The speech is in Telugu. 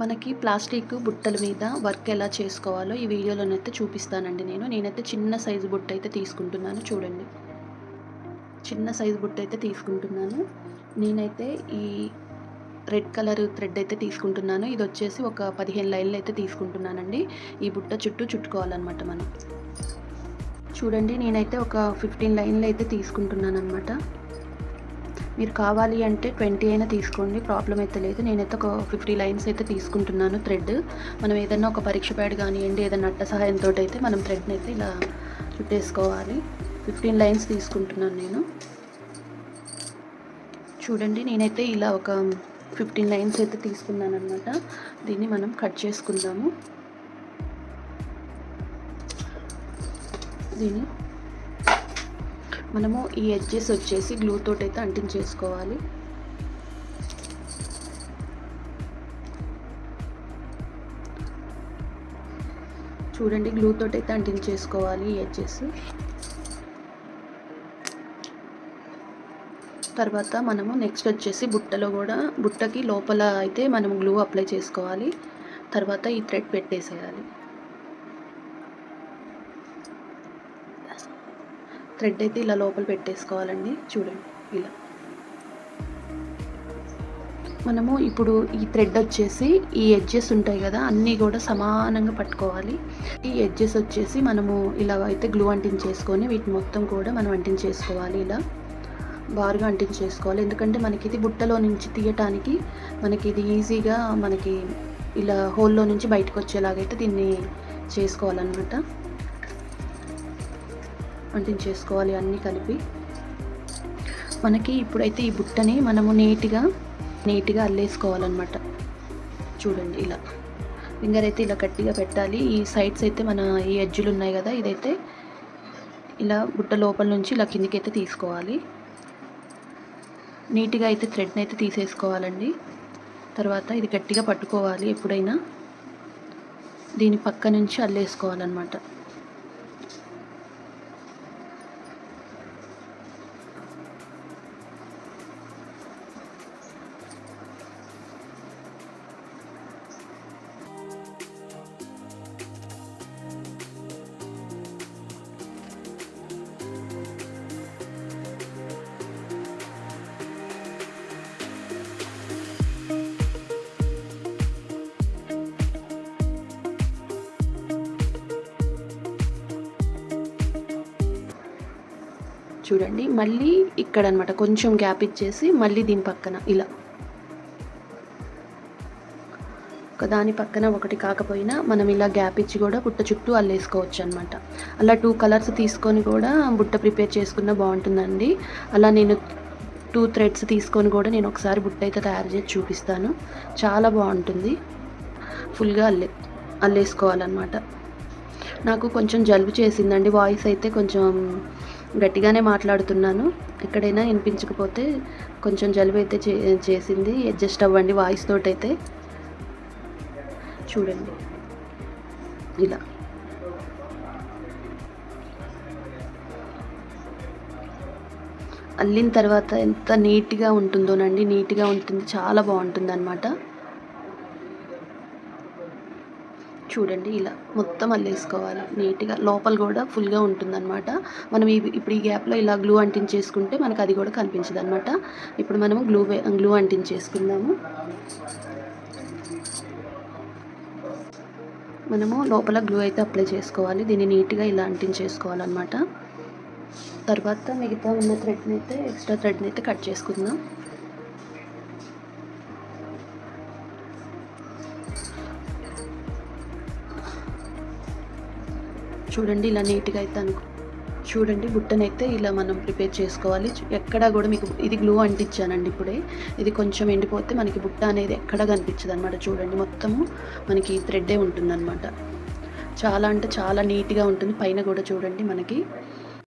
మనకి ప్లాస్టిక్ బుట్టల మీద వర్క్ ఎలా చేసుకోవాలో ఈ వీడియోలోనైతే చూపిస్తానండి నేను. నేనైతే చిన్న సైజు బుట్ట అయితే తీసుకుంటున్నాను చూడండి. చిన్న సైజు బుట్ట అయితే తీసుకుంటున్నాను. నేనైతే ఈ రెడ్ కలర్ థ్రెడ్ అయితే తీసుకుంటున్నాను. ఇది వచ్చేసి ఒక పదిహేను లైన్లు అయితే తీసుకుంటున్నానండి. ఈ బుట్ట చుట్టూ చుట్టుకోవాలన్నమాట మనం. చూడండి నేనైతే ఒక ఫిఫ్టీన్ లైన్లు అయితే తీసుకుంటున్నాను అనమాట మీరు కావాలి అంటే ట్వంటీ అయినా తీసుకోండి ప్రాబ్లం అయితే లేదు. నేనైతే ఒక ఫిఫ్టీ లైన్స్ అయితే తీసుకుంటున్నాను థ్రెడ్. మనం ఏదైనా ఒక పరీక్ష ప్యాడ్ కానివ్వండి ఏదైనా అట్ట సహాయంతో అయితే మనం థ్రెడ్ని అయితే ఇలా చుట్టేసుకోవాలి. ఫిఫ్టీన్ లైన్స్ తీసుకుంటున్నాను నేను. చూడండి నేనైతే ఇలా ఒక ఫిఫ్టీన్ లైన్స్ అయితే తీసుకున్నాను అనమాట దీన్ని మనం కట్ చేసుకుందాము. దీన్ని మనము ఈ ఎడ్జెస్ వచ్చేసి గ్లూ తోటి అయితే అంటించేసుకోవాలి. చూడండి గ్లూ తోటి అయితే అంటించేసుకోవాలి ఈ ఎడ్జెస్ తర్వాత మనము నెక్స్ట్ వచ్చేసి బుట్టలో కూడా బుట్టకి లోపల అయితే మనం గ్లూ అప్లై చేసుకోవాలి. తర్వాత ఈ థ్రెడ్ పెట్టేసేయాలి. థ్రెడ్ అయితే ఇలా లోపల పెట్టేసుకోవాలండి. చూడండి ఇలా. మనము ఇప్పుడు ఈ థ్రెడ్ వచ్చేసి ఈ ఎడ్జెస్ ఉంటాయి కదా అన్నీ కూడా సమానంగా పట్టుకోవాలి. ఈ ఎడ్జెస్ వచ్చేసి మనము ఇలా అయితే గ్లూ అంటించేసుకొని వీటి మొత్తం కూడా మనం అంటించేసుకోవాలి ఇలా. బారుగా అంటించేసుకోవాలి. ఎందుకంటే మనకి ఇది బుట్టలో నుంచి తీయటానికి మనకి ఇది ఈజీగా మనకి ఇలా హోల్లో నుంచి బయటకు వచ్చేలాగైతే దీన్ని చేసుకోవాలన్నమాట. అంటించేసుకోవాలి అన్నీ కలిపి. మనకి ఇప్పుడైతే ఈ బుట్టని మనము నీట్గా నీట్గా అల్లేసుకోవాలన్నమాట. చూడండి ఇలా. ఫింగర్ అయితే ఇలా గట్టిగా పెట్టాలి. ఈ సైడ్స్ అయితే మన ఈ ఎడ్జులు ఉన్నాయి కదా ఇదైతే ఇలా బుట్ట లోపల నుంచి ఇలా కిందికి అయితే తీసుకోవాలి. నీట్గా అయితే థ్రెడ్ని అయితే తీసేసుకోవాలండి. తర్వాత ఇది గట్టిగా పట్టుకోవాలి ఎప్పుడైనా. దీని పక్క నుంచి అల్లేసుకోవాలన్నమాట. చూడండి. మళ్ళీ ఇక్కడ అనమాట కొంచెం గ్యాప్ ఇచ్చేసి మళ్ళీ దీని పక్కన ఇలా. ఒక దాని పక్కన ఒకటి కాకపోయినా మనం ఇలా గ్యాప్ ఇచ్చి కూడా బుట్ట చుట్టూ అల్లేసుకోవచ్చు అనమాట అలా టూ కలర్స్ తీసుకొని కూడా బుట్ట ప్రిపేర్ చేసుకున్న బాగుంటుందండి. అలా నేను టూ థ్రెడ్స్ తీసుకొని కూడా నేను ఒకసారి బుట్ట అయితే తయారు చేసి చూపిస్తాను. చాలా బాగుంటుంది. ఫుల్గా అల్లే అల్లేసుకోవాలన్నమాట నాకు కొంచెం జలుబు చేసిందండి. వాయిస్ అయితే కొంచెం గట్టిగానే మాట్లాడుతున్నాను. ఎక్కడైనా వినిపించకపోతే కొంచెం జలుబు అయితే చే చేసింది. అడ్జస్ట్ అవ్వండి వాయిస్ తోటైతే. అయితే చూడండి. ఇలా. అల్లిన తర్వాత ఎంత నీట్గా ఉంటుందోనండి. నీట్గా ఉంటుంది. చాలా బాగుంటుంది అనమాట చూడండి ఇలా మొత్తం అల్లేసుకోవాలి. నీట్గా లోపల కూడా ఫుల్గా ఉంటుందన్నమాట. మనం ఇప్పుడు ఈ గ్యాప్లో ఇలా గ్లూ అంటించేసుకుంటే మనకు అది కూడా కనిపించదు అనమాట ఇప్పుడు మనము గ్లూ గ్లూ అంటించేసుకుందాము. మనము లోపల గ్లూ అయితే అప్లై చేసుకోవాలి. దీన్ని నీట్గా ఇలా అంటించేసుకోవాలన్నమాట. తర్వాత మిగతా ఉన్న థ్రెడ్ని అయితే ఎక్స్ట్రా థ్రెడ్ని అయితే కట్ చేసుకుందాం. చూడండి ఇలా నీట్గా అయితే అనుకో. చూడండి బుట్టనైతే ఇలా మనం ప్రిపేర్ చేసుకోవాలి. ఎక్కడా కూడా మీకు ఇది గ్లూ అంటించానండి ఇప్పుడే. ఇది కొంచెం ఎండిపోతే మనకి బుట్ట అనేది ఎక్కడ కనిపించదు అనమాట చూడండి మొత్తము మనకి థ్రెడ్డే ఉంటుందన్నమాట చాలా అంటే చాలా నీట్గా ఉంటుంది. పైన కూడా చూడండి మనకి